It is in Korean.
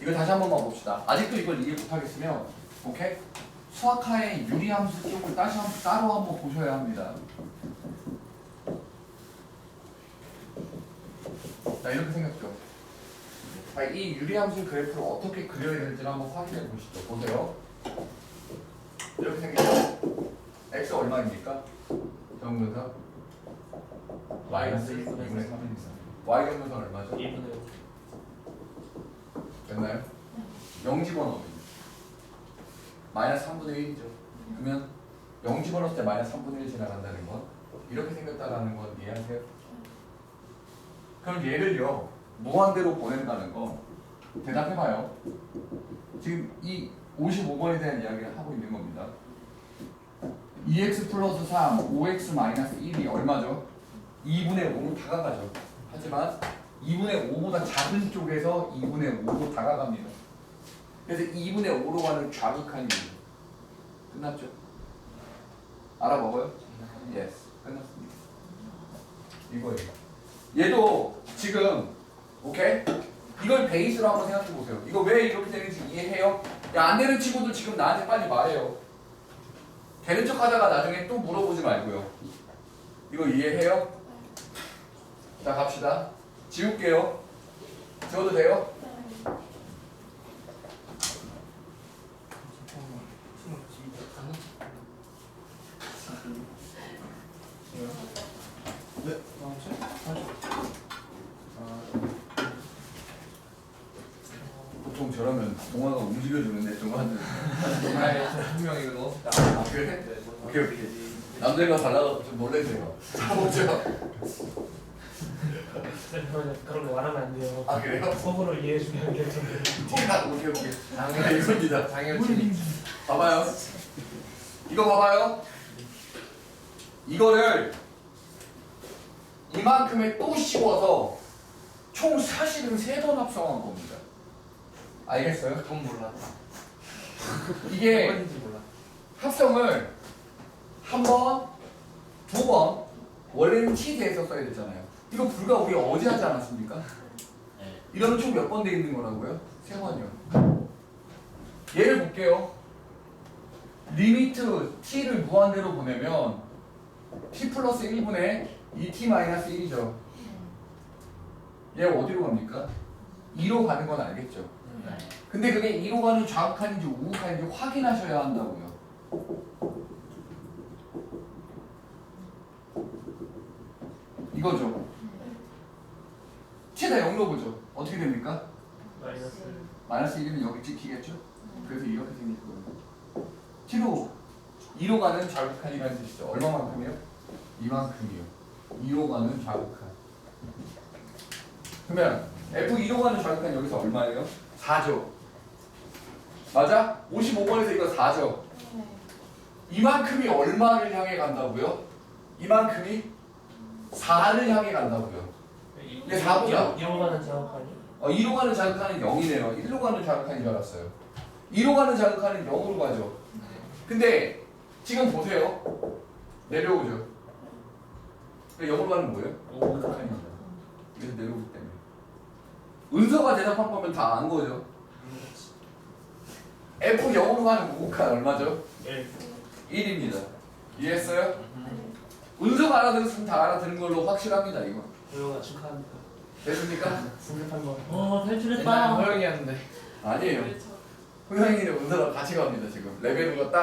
이거 다시 한 번만 봅시다. 아직도 이걸 이해 못하겠으면 오케이? 수학하의 유리함수 쪽을 다시 한, 따로 한번 보셔야 합니다. 자 이렇게 생겼죠. 자, 이 유리함수 그래프를 어떻게 그려야 되는지 를 한번 확인해 보시죠. 보세요. 이렇게 생겼죠. x 얼마입니까? 정근사 마이너스 1분의 3입니다. y 경분선 얼마죠? 1분의 5 됐나요? 0 집어넣으면 마이너스 3분의 1이죠. 그러면 0 집어넣을 때 마이너스 3분의 1 지나간다는 건 이렇게 생겼다라는 건 이해하세요? 그럼 얘를요 무한대로 보낸다는 거 대답해봐요. 지금 이 55번에 대한 이야기를 하고 있는 겁니다. 2x 플러스 3, 5x 마이너스 1이 얼마죠? 2분의 5로 다가가죠. 하지만 2분의 5보다 작은 쪽에서 2분의 5로 다가갑니다. 그래서 2분의 5로 가는 좌극한 이유. 끝났죠? 알아먹어요? 예스. 끝났습니다. 이거예요. 얘도 지금 오케이? 이걸 베이스로 한번 생각해 보세요. 이거 왜 이렇게 되는지 이해해요? 야, 안 되는 친구들 지금 나한테 빨리 말해요. 되는 척 하다가 나중에 또 물어보지 말고요. 이거 이해해요? 자, 갑시다. 지울게요. 지워도 돼요? 네, 보통 저러면 동화가 움직여주는데 동화는 한명 이거 넣었다. 아 그래? 오케이 오케이 남들과 달라서 좀 놀래세요 보죠 그런 그런 거 말하면 안 돼요. 아 그래요? 서로를 이해해 주는 게 좀. 티가 오케이 오케이 아 이겁니다 당연히 봐봐요 이거 봐봐요 이거를 이만큼에 또 씌워서 총 사실은 세 번 합성한 겁니다 알겠어요? 그건 몰라. 이게 뭔지 몰라. 합성을 한 번, 두 번, 원래는 T대에서 써야 되잖아요. 이거 불과 우리 어제 하지 않았습니까? 이러면 총 몇 번 돼 있는 거라고요? 세 번이요. 얘를 볼게요. 리미트 T를 무한대로 보내면 T 플러스 1분의 2T 마이너스 1이죠. 얘 어디로 갑니까? 2로 가는 건 알겠죠? 근데 그게 2로 가는 좌극한인지 우극한인지 확인하셔야 한다고요. 이거죠. t다 0로 보죠. 어떻게 됩니까? 마이너스. 마이너스 1이면 여기 찍히겠죠? 그래서 이렇게 생길 거예요. t로 2로 가는 좌극한이라는 뜻이죠. 얼마만큼이요? 이만큼이요. 2로 가는 좌극한. 그러면 F2로 가는 좌극한 여기서 얼마예요? 4죠. 맞아? 55번에서 이거 4죠. 이만큼이 얼마를 향해 간다고요? 이만큼이 4를 향해 간다고요. 이게 사보다. 이런 거는 정확하니? 어, 2로 가는 자극하는 0이네요. 1로 가는 자극하는 줄 알았어요. 2로 가는 자극하는 0으로 가죠. 근데 지금 보세요. 내려오죠. 근데 0으로 가는 뭐예요? 우극한입니다. 그래서 내려오기 때문에. 은서가 대답한 거면 다 안 거죠. F 0으로 가는 우극한 얼마죠? 1. 1입니다. 이해했어요? 은서가 알아들었으면 다 알아듣는 걸로 확실합니다, 이거. 조용아 축하합니다. 됐습니까? 승급한 거. 어 탈출했다. 허영이었는데. 아니에요. 훈영이는 은서랑 같이 갑니다, 지금. 레벨로가 딱